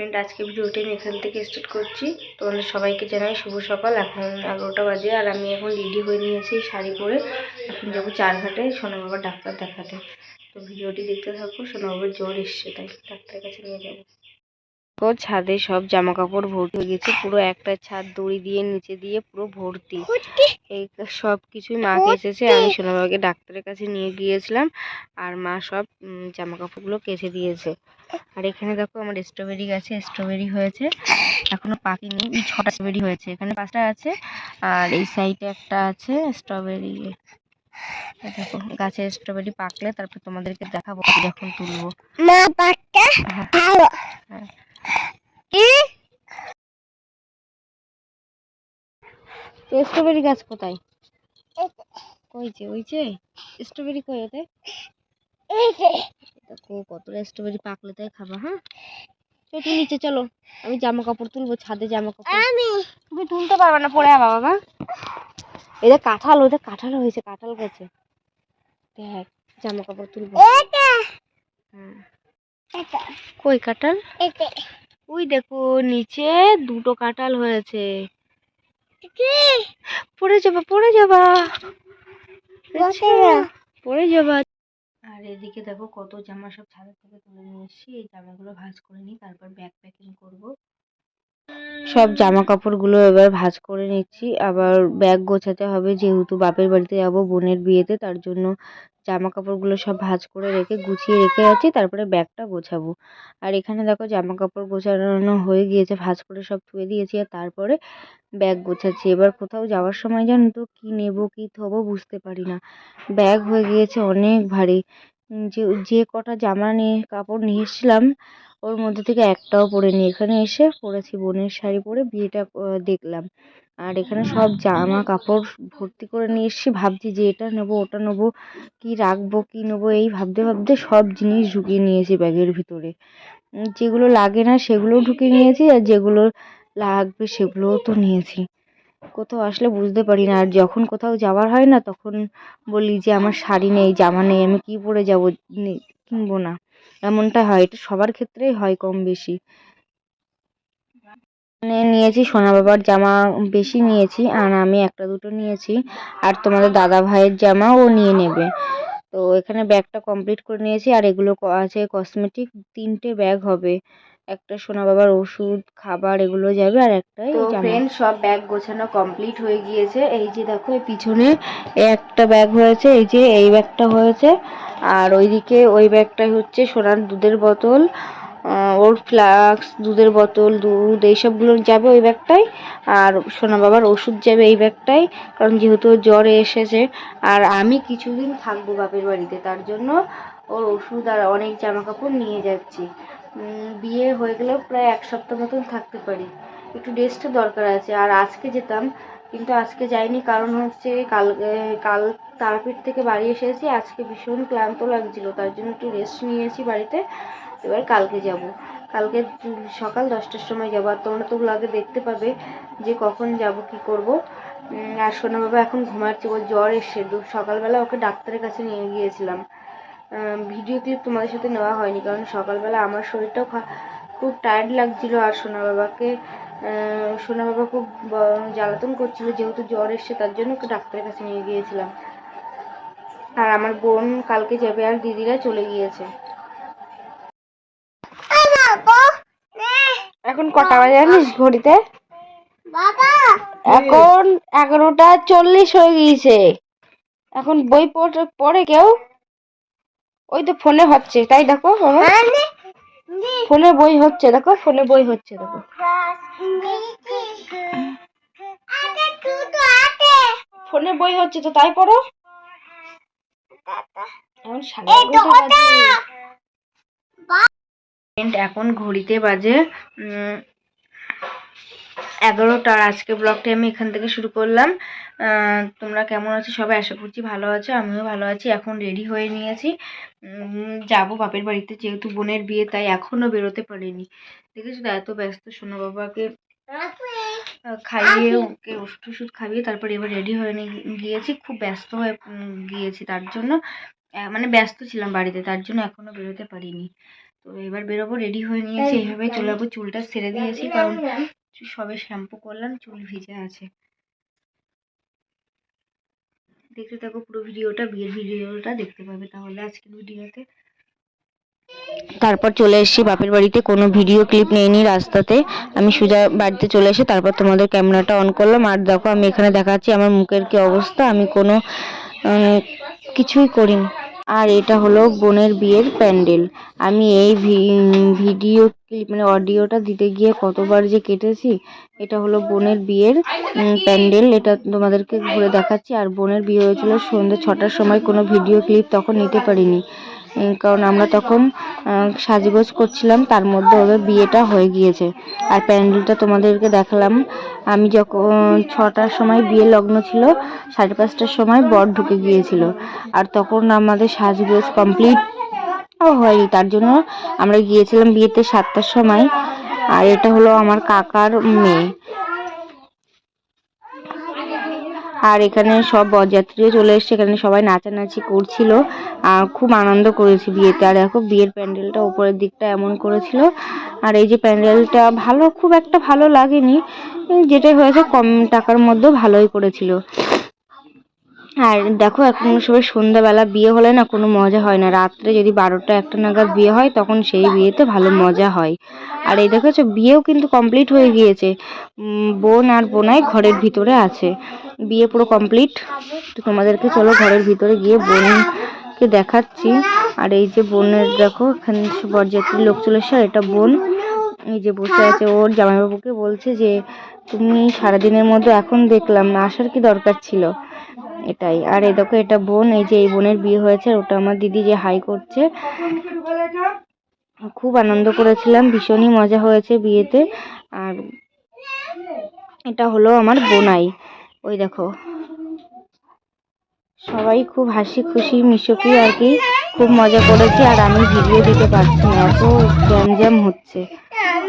Friend আজকে ভিডিওটি আমি এখান থেকে স্টার্ট করছি। তোমাদের সবাইকে জানাই শুভ সকাল। এখন এগারোটা বাজে আর আমি এখন রেডি হয়ে নিয়েছি শাড়ি পরে। এখন যাব চারঘাটে সোনা বাবার ডাক্তার দেখাতে। তো ভিডিওটি দেখতে থাকো, সোনা বাবার জ্বর এসছে, তাই ডাক্তারের কাছে নিয়ে যাব। ছাদে সব জামা কাপড় ভর্তি হয়ে গেছে। পুরো একটা ছাদ দড়ি দিয়ে নিচে দিয়ে পুরো ভর্তি। এই সব কিছুই মাকে এসেছে। আমি সোনা বাবাকে ডাক্তারের কাছে নিয়ে গিয়েছিলাম। আর মা সব জামা কাপড়গুলো কেচে দিয়েছে। আর এখানে দেখো আমার স্ট্রবেরি গাছে স্ট্রবেরি হয়েছে। এখনও পাকেনি এই ছটা স্ট্রবেরি হয়েছে। এখানে পাঁচটা আছে। আর এই সাইডে একটা আছে স্ট্রবেরি দেখো গাছে স্ট্রবেরি পাকলে তারপর তোমাদেরকে দেখাবো যখন তুলবো। মা হ্যাঁ। কি স্ট্রবেরি গাছ কোথায়? কই যে ওই যে? স্ট্রবেরি কই ওতে? কতটা স্ট্রবেরি পাকলে তাই খাবা হ্যাঁ? তুমি নিচে চলো আমি জামা কাপড় তুলবো ছাদে জামা কাপড়। আমি? তুমি তুলতে পারবে না পড়ে বাবা। এই যে কাঁঠাল ওদের কাঁঠাল হয়েছে কাঁঠাল গেছে। দেখ জামা কাপড় তুলবো। হ্যাঁ। কই কাঁঠাল? এটা ওই দেখো নিচে দুটো কাঁঠাল হয়েছে। কি? পড়ে যাবা পড়ে যাবা। না। পড়ে যাবা। আর এদিকে দেখো কত জামা সব ছাদের থেকে তুলে নিয়ে এসেছি। এই জামাগুলো ভাঁজ করে নিই তারপর ব্যাগ প্যাকিং করব। সব জামা কাপড়গুলো এবার ভাঁজ করে নিচ্ছি। আবার ব্যাগ গোছাতে হবে যেহেতু বাপের বাড়িতে যাব বোনের বিয়েতে তার জন্য জামা কাপড়গুলো সব ভাঁজ করে রেখে, গুছিয়ে রেখে আছি, তারপরে ব্যাগটা গোছাবো। আর এখানে দেখো জামা কাপড় গোছানো হয়ে গিয়েছে, ভাঁজ করে সব ধুয়ে দিয়েছি আর তারপরে ব্যাগ গোছাচ্ছি। এবার কোথাও যাওয়ার সময় জানো তো কী নেব, কী থবো বুঝতে পারি না। ব্যাগ হয়ে গিয়েছে অনেক ভারী। যে যে কটা জামা নিয়ে, কাপড় নিয়ে এসেছিলাম, ওর মধ্যে থেকে একটাও পরিনি এখানে এসে পরেছি বোনের শাড়ি পরে বিয়েটা দেখলাম। আর এখানে সব জামা কাপড় ভর্তি করে নিয়ে এসেছি। ভাবছি যে এটা নেব, ওটা নেব, কি রাখব, কি নেব, এই ভাবতে ভাবতে সব জিনিস ঢুকিয়ে নিয়েছি ব্যাগের ভিতরে। যেগুলো লাগে না সেগুলোও ঢুকিয়ে নিয়েছি আর যেগুলো লাগবে সেগুলোও তো নিয়েছি। কোথাও আসলে বুঝতে পারি না। আর যখন কোথাও যাওয়ার হয় না, তখন বলি যে আমার শাড়ি নেই, জামা নেই, আমি কি পরে যাব? কিনবো না। এমনটা হয়। এটা সবার ক্ষেত্রেই হয় কম বেশি। নিয়েছি সোনা বাবার জামা বেশি নিয়েছি আর আমি একটা দুটো নিয়েছি। আর তোমাদের দাদা ভাইয়ের জামা ও নিয়ে নেবে। তো এখানে ব্যাগটা কমপ্লিট করে নিয়েছি আর এগুলো আছে কসমেটিক। তিনটে ব্যাগ হবে। একটা সোনা বাবার ওষুধ খাবার এগুলো যাবে আর একটাই তো ফ্রেন্ড সব ব্যাগ গোছানো কমপ্লিট হয়ে গিয়েছে। এই যে দেখো এই পিছনে একটা ব্যাগ হয়েছে এই যে এই ব্যাগটা হয়েছে। আর ওইদিকে ওই ব্যাগটাই হচ্ছে সোনার দুধের বোতল। ওর ফ্লাক্স, দুধের বোতল, দুধ, এইসবগুলো যাবে ওই ব্যাগটাই আর সোনা বাবার ওষুধ যাবে এই ব্যাগটাই কারণ যেহেতু জ্বর এসেছে। আর আমি কিছুদিন থাকব বাপের বাড়িতে, তার জন্য ওর ওষুধ আর অনেক জামা কাপড় নিয়ে যাচ্ছি। বিয়ে হয়ে গেলেও প্রায় এক সপ্তাহ মতন থাকতে পারি। একটু রেস্টের দরকার আছে। আর আজকে যেতাম, কিন্তু আজকে যাইনি, কারণ হচ্ছে কাল কাল তারাপীঠ থেকে বাড়ি এসেছি। আজকে ভীষণ ক্লান্ত লাগছিল, তার জন্য একটু রেস্ট নিয়েছি বাড়িতে। এবার কালকে যাব। কালকে সকাল দশটার সময় যাব। আর তোমরা তো ব্লগে দেখতে পাবে যে কখন যাব, কি করব। আর সোনা বাবা এখন ঘুমাচ্ছে, ওর জ্বর এসে দু সকালবেলা ওকে ডাক্তারের কাছে নিয়ে গিয়েছিলাম। ভিডিও ক্লিপ তোমাদের সাথে নেওয়া হয়নি, কারণ সকালবেলা আমার শরীরটাও খুব টায়ার্ড লাগছিল। আর সোনা বাবাকে সোনা বাবা খুব জ্বালাতন করছিল, যেহেতু জ্বর এসছে, তার জন্য ওকে ডাক্তারের কাছে নিয়ে গিয়েছিলাম। আর আমার বোন কালকে যাবে, আর দিদিরা চলে গিয়েছে বাবা নে এখন কটা বাজে জানিস ঘড়িতে? বাবা! এখন এগারোটা চল্লিশ হয়ে গিয়েছে। এখন বই পড়ে পড়ে কেউ? ওই তো ফোনে হচ্ছে তাই দেখো নে ফোনে বই হচ্ছে দেখো ফোনে বই হচ্ছে দেখো। ফোনে বই হচ্ছে তো তাই পড়ো। এখন সাড়ে এই তো এগারোটা ওটা বাজে। Friend, এখন ঘড়িতে বাজে উম, এগারোটা আজকে ব্লগটা আমি এখান থেকে শুরু করলাম। তোমরা কেমন আছো? সবাই আশা করছি ভালো আছো আমিও ভালো আছি। এখন রেডি হয়ে নিয়েছি। যাব বাপের বাড়িতে যেহেতু বোনের বিয়ে তাই এখনও বেরোতে পারিনি। দেখেছ এত ব্যস্ত সোনা বাবাকে। খাইয়ে ওকে ওষুধ টষুধ খাইয়ে তারপরে এবার রেডি হয়ে গিয়েছি। খুব ব্যস্ত হয়ে গিয়েছি তার জন্য। মানে ব্যস্ত ছিলাম বাড়িতে তার জন্য এখনও বেরোতে পারিনি। তো এবার বেরোবো রেডি হয়ে নিয়েছি এইভাবে। চলে যাব চুলটা ছেড়ে দিয়েছি কারণ সবে শ্যাম্পু করলাম চুল ভিজে আছে। দেখতে থাকো পুরো ভিডিওটা বিয়ের ভিডিওটা দেখতে পাবে তাহলে আজকের ভিডিওতে। তারপর চলে এসেছি বাপের বাড়িতে কোনো ভিডিও ক্লিপ নেইনি রাস্তাতে। আমি সোজা বাড়িতে চলে এসে তারপর তোমাদের ক্যামেরাটা অন করলাম। আর দেখো আমি এখানে দেখাচ্ছি আমার মুখের কি অবস্থা। আমি কোনো উম, কিছুই করিনি। আর এটা হলো বোনের বিয়ের প্যান্ডেল। আমি এই ভিডিও ক্লিপ মানে অডিওটা দিতে গিয়ে কতবার যে কেটেছি, এটা হলো বোনের বিয়ের প্যান্ডেল। এটা তোমাদেরকে ঘুরে দেখাচ্ছি। আর বোনের বিয়ে হয়েছিল সন্ধ্যে ছটার সময়, কোনো ভিডিও ক্লিপ তখন নিতে পারিনি। কারণ আমরা তখন সাজগোজ করছিলাম, তার মধ্যে ওদের বিয়েটা হয়ে গিয়েছে। আর প্যান্ডেলটা তোমাদেরকে দেখালাম। আমি যখন ছটার সময় বিয়ে লগ্ন ছিল, সাড়ে পাঁচটার সময় বর ঢুকে গিয়েছিল। আর তখন আমাদের সাজগোজ কমপ্লিট হয়নি, তার জন্য আমরা গিয়েছিলাম বিয়েতে সাতটার সময়। আর এটা হলো আমার কাকার মেয়ে। আর এখানে সব বরযাত্রীও চলে এসছে। এখানে সবাই নাচানাচি করছিল। আর খুব আনন্দ করেছি বিয়েতে। আর দেখো, বিয়ের প্যান্ডেলটা উপরের দিকটা এমন করেছিল। আর এই যে প্যান্ডেলটা ভালো, খুব একটা ভালো লাগেনি। যেটাই হয়েছে, কম টাকার মধ্যে ভালোই করেছিল। আর দেখো, এখন সবাই সন্ধ্যাবেলা বিয়ে হলে না কোনো মজা হয় না। রাত্রে যদি বারোটা একটা নাগাদ বিয়ে হয়, তখন সেই বিয়েতে ভালো মজা হয়। আর এই দেখেছ বিয়েও কিন্তু কমপ্লিট হয়ে গিয়েছে। বোন আর বোনাই ঘরের ভিতরে আছে। বিয়ে পুরো কমপ্লিট তোমাদেরকে চলো ঘরের ভিতরে গিয়ে বোনকে দেখাচ্ছি। আর এই যে বোনের দেখো, এখানে বরযাত্রী লোক চলে এসে এটা বোন। এই যে বসে আছে, ওর জামাইবাবুকে বলছে যে, তুমি সারাদিনের মধ্যে এখন দেখলাম না, আসার কি দরকার ছিল? এটাই। আর এই দেখো, এটা বোন, এই যে এই বোনের বিয়ে হয়েছে ওটা আমার দিদি যে হাই করছে। খুব আনন্দ করেছিলাম, ভীষণই মজা হয়েছে বিয়েতে। আর এটা হলো আমার বোনাই। ওই দেখো, সবাই খুব হাসি খুশি, মিশুকি আর কি, খুব মজা করেছি। আর আমি ভিডিও দিতে পারছি না, এত গ্যামজ্যাম হচ্ছে।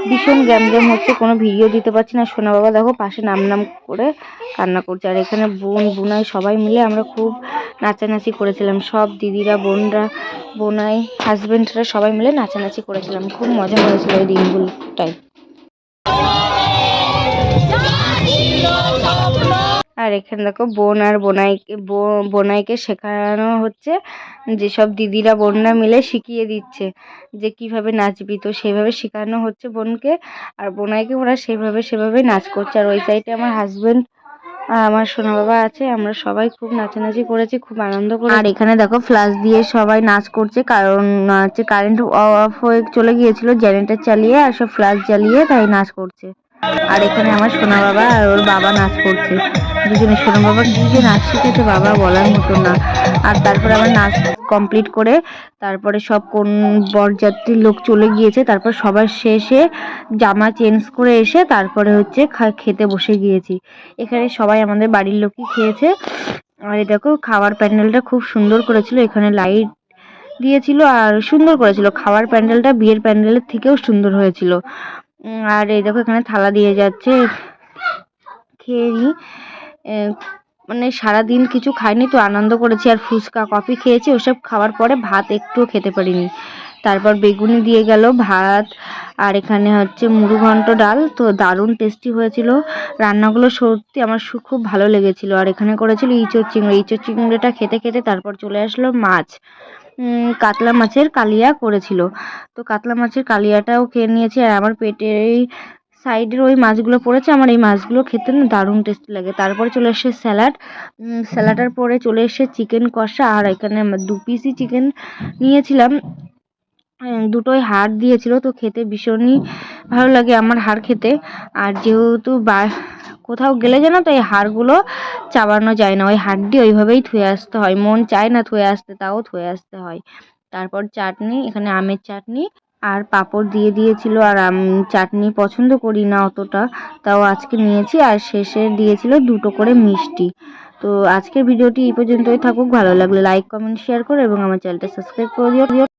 ভীষণ গ্যামজ্যাম হচ্ছে, কোনো ভিডিও দিতে পারছি না। সোনা বাবা দেখো পাশে নাম নাম করে কান্না করছে, আর এখানে বোন, বোনাই সবাই মিলে আমরা খুব নাচানাচি করেছিলাম। সব দিদিরা, বোনরা, বোনাই হাজবেন্ডরা সবাই মিলে নাচানাচি করেছিলাম। খুব মজা হয়েছিল ওই দিনগুলোটাই আর এখানে দেখো বোন আর বোনাইকে বোনাইকে শেখানো হচ্ছে। যেসব দিদিরা বোনরা মিলে শিখিয়ে দিচ্ছে যে কীভাবে নাচবি। তো সেভাবে শেখানো হচ্ছে বোনকে। আর বোনাইকে ওরা সেভাবে সেভাবে নাচ করছে। আর ওই সাইডে আমার হাজব্যান্ড আর আমার সোনা বাবা আছে। আমরা সবাই খুব নাচানাচি করেছি, খুব আনন্দ করে আর এখানে দেখো ফ্ল্যাশ দিয়ে সবাই নাচ করছে। কারণ হচ্ছে কারেন্ট অফ হয়ে চলে গিয়েছিল জেনারেটর চালিয়ে আর সব ফ্ল্যাশ জ্বালিয়ে তাই নাচ করছে। আর এখানে আমার সোনা বাবা আর ওর বাবা নাচ করছে। দুজনে সোনা বাবা? যে নাচ শিখেছে বাবা, বলার মতো না। আর তারপরে আমার নাচ কমপ্লিট করে তারপরে সব কোন বরযাত্রীর লোক চলে গিয়েছে, তারপর সবার শেষে জামা চেঞ্জ করে এসে তারপরে হচ্ছে খেতে বসে গিয়েছি। এখানে সবাই আমাদের বাড়ির লোকই খেয়েছে। আর এই দেখো, খাওয়ার প্যান্ডেলটা খুব সুন্দর করেছিল। এখানে লাইট দিয়েছিল আর সুন্দর করেছিল। খাওয়ার প্যান্ডেলটা বিয়ের প্যান্ডেলের থেকেও সুন্দর হয়েছিল। আর এই দেখো, এখানে থালা দিয়ে যাচ্ছে। খেয়ে নি। মানে সারাদিন কিছু খাইনি তো, আনন্দ করেছি আর ফুচকা, কফি খেয়েছি, ওসব খাওয়ার পরে ভাত একটুও খেতে পারিনি। তারপর বেগুনি দিয়ে গেল ভাত, আর এখানে হচ্ছে মুড়িঘণ্ট ডাল, তো দারুণ টেস্টি হয়েছিল। রান্নাগুলো সত্যি আমার খুব ভালো লেগেছিল। আর এখানে করেছিল ইঁচড় চিংড়ি, ইঁচড় চিংড়িটা খেতে খেতে তারপর চলে আসলো মাছ। কাতলা মাছের কালিয়া করেছিল। তো কাতলা মাছের কালিয়াটাও খেয়ে নিয়েছি, আর আমার পেটে সাইডের ওই মাছগুলো পড়েছে, আমার এই মাছগুলো খেতে না দারুণ টেস্ট লাগে। তারপরে চলে এসে স্যালাড স্যালাডের পরে চলে এসে চিকেন কষা, আর এখানে আমার দু পিসই চিকেন নিয়েছিলাম। দুটোই হাড় দিয়েছিল, তো খেতে ভীষণই ভালো লাগে আমার হাড় খেতে। আর যেহেতু বা, কোথাও গেলে যেন তো এই হাড়গুলো চাবানো যায় না, ওই হাড়টি ওইভাবেই ধুয়ে আসতে হয়। মন চায় না ধুয়ে আসতে, তাও ধুয়ে আসতে হয়। তারপর চাটনি, এখানে আমের চাটনি। আর পাঁপড় দিয়ে দিয়েছিল আর আমি, চাটনি পছন্দ করি না অতটা, তাও আজকে নিয়েছি আর শেষে দিয়েছিল দুটো করে মিষ্টি। তো আজকের ভিডিওটি এই পর্যন্তই থাকুক, ভালো লাগলে লাইক কমেন্ট শেয়ার করো এবং আমার চ্যানেলটা সাবস্ক্রাইব করে দিও।